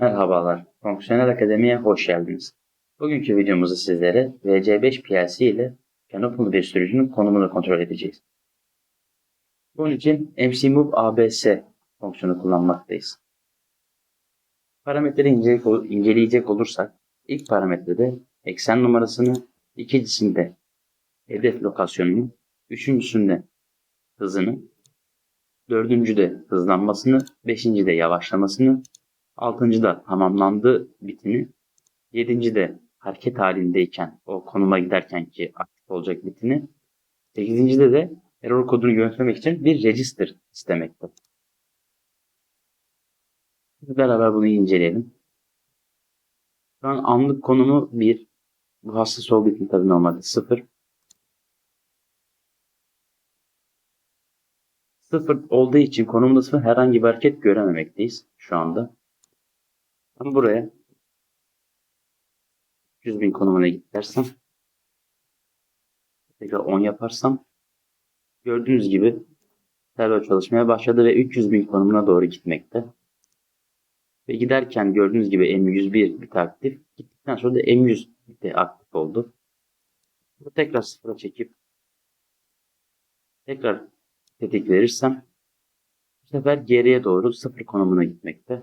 Merhabalar, Fonksiyonel Akademi'ye hoş geldiniz. Bugünkü videomuzda sizlere VC5 PLC ile Canopy bir sürücünün konumunu kontrol edeceğiz. Bunun için MCMove ABS fonksiyonu kullanmaktayız. Parametreleri inceleyecek olursak, ilk parametrede eksen numarasını, ikincisinde hedef lokasyonunu, üçüncüsünde hızını, dördüncüde hızlanmasını, beşincide yavaşlamasını, Altıncıda tamamlandı bitini. Yedincide hareket halindeyken o konuma giderken ki aktif olacak bitini. Sekizincide de error kodunu yönetmek için bir register istemekte. Beraber bunu inceleyelim. Şu an anlık konumu 1. Bu hassas olduğu için tabii normalde 0. 0 olduğu için konumda 0 herhangi bir hareket görememekteyiz şu anda. Ben buraya 100 bin konumuna git dersem tekrar 10 yaparsam gördüğünüz gibi server çalışmaya başladı ve 300 bin konumuna doğru gitmekte. Ve giderken gördüğünüz gibi M101 bit aktif. Gittikten sonra da M100 bit aktif oldu. Bu tekrar sıfıra çekip tekrar tetik verirsem bu sefer geriye doğru sıfır konumuna gitmekte.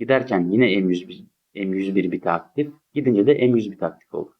Giderken yine M101, M101 bit aktif. Gidince de M100 bit aktif oldu.